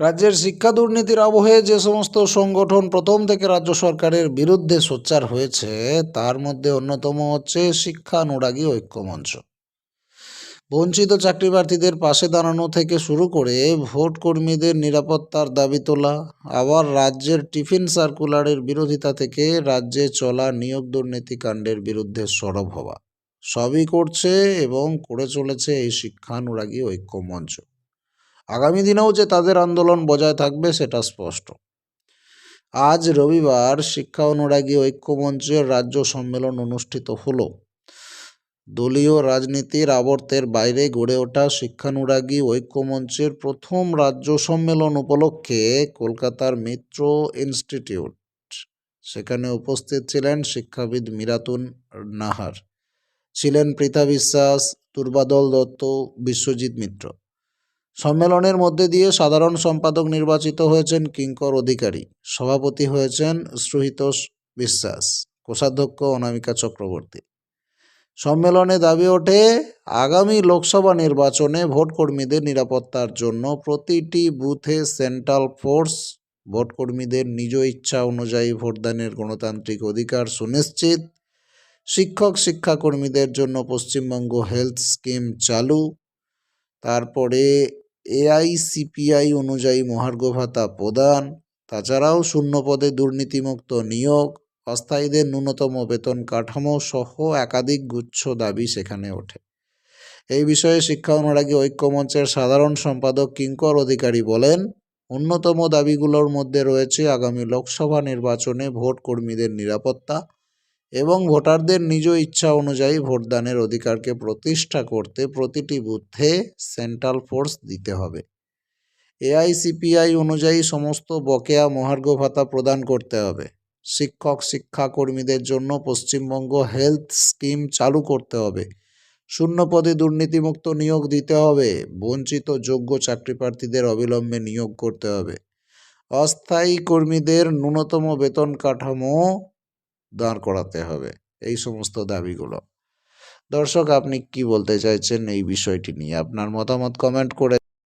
রাজ্যের শিক্ষা দুর্নীতির আবহে যে সমস্ত সংগঠন প্রথম থেকে রাজ্য সরকারের বিরুদ্ধে সোচ্চার হয়েছে, তার মধ্যে অন্যতম হচ্ছে শিক্ষা অনুরাগী ঐক্যমঞ্চ। বঞ্চিত চাকরি প্রার্থীদের পাশে দাঁড়ানো থেকে শুরু করে ভোট কর্মীদের নিরাপত্তার দাবি তোলা, আবার রাজ্যের টিফিন সার্কুলারের বিরোধিতা থেকে রাজ্যে চলা নিয়োগ দুর্নীতি কাণ্ডের বিরুদ্ধে সরব হওয়া। সবই করছে এবং করে চলেছে এই শিক্ষানুরাগী ঐক্যমঞ্চ। আগামী দিনেও যে তাদের আন্দোলন বজায় থাকবে সেটা স্পষ্ট। আজ রবিবার শিক্ষা অনুরাগী ঐক্যমঞ্চের রাজ্য সম্মেলন অনুষ্ঠিত হলো। দলীয় রাজনীতির আবর্তের বাইরে গড়ে ওঠা শিক্ষানুরাগী ঐক্যমঞ্চের প্রথম রাজ্য সম্মেলন উপলক্ষে কলকাতার মিত্র ইনস্টিটিউট। সেখানে উপস্থিত ছিলেন শিক্ষাবিদ মিরাতুন নাহার। ছিলেন পৃথা বিশ্বাস, দুর্বাদল দত্ত, বিশ্বজিৎ মিত্র। সম্মেলনের মধ্যে দিয়ে সাধারণ সম্পাদক নির্বাচিত হয়েছেন কিঙ্কর অধিকারী। সভাপতি হয়েছেন সুহিতোষ বিশ্বাস, কোষাধ্যক্ষ অনামিকা চক্রবর্তী। সম্মেলনে দাবি ওঠে, আগামী লোকসভা নির্বাচনে ভোটকর্মীদের নিরাপত্তার জন্য প্রতিটি বুথে সেন্ট্রাল ফোর্স, ভোটকর্মীদের নিজ ইচ্ছা অনুযায়ী ভোটদানের গণতান্ত্রিক অধিকার সুনিশ্চিত, শিক্ষক শিক্ষাকর্মীদের জন্য পশ্চিমবঙ্গ হেলথ স্কিম চালু, তারপরে এআইসিপিআই অনুযায়ী মহার্ঘ ভাতা প্রদান, তাছাড়াও শূন্য পদে দুর্নীতিমুক্ত নিয়োগ, অস্থায়ীদের ন্যূনতম বেতন কাঠামো সহ একাধিক গুচ্ছ দাবি সেখানে ওঠে। এই বিষয়ে শিক্ষা অনুরাগী ঐক্যমঞ্চের সাধারণ সম্পাদক কিঙ্কর অধিকারী বলেন অন্যতম দাবিগুলোর মধ্যে রয়েছে আগামী লোকসভা নির্বাচনে ভোট কর্মীদের নিরাপত্তা এবং ভোটারদের নিজ ইচ্ছা অনুযায়ী ভোটদানের অধিকারকে প্রতিষ্ঠা করতে প্রতিটি বুথে সেন্ট্রাল ফোর্স দিতে হবে। এআইসিপিআই অনুযায়ী সমস্ত বকেয়া মহার্ঘ ভাতা প্রদান করতে হবে। শিক্ষক, শিক্ষাকর্মীদের জন্য পশ্চিমবঙ্গ হেলথ স্কিম চালু করতে হবে। শূন্য পদে দুর্নীতিমুক্ত নিয়োগ দিতে হবে। বঞ্চিত যোগ্য চাকরি প্রার্থীদের অবিলম্বে নিয়োগ করতে হবে। অস্থায়ী কর্মীদের ন্যূনতম বেতন কাঠামো দাঁড় করাতে হবে। এই সমস্ত দাবিগুলো। দর্শক, আপনি কি বলতে চাইছেন এই বিষয়টি নিয়ে? আপনার মতামত কমেন্ট করে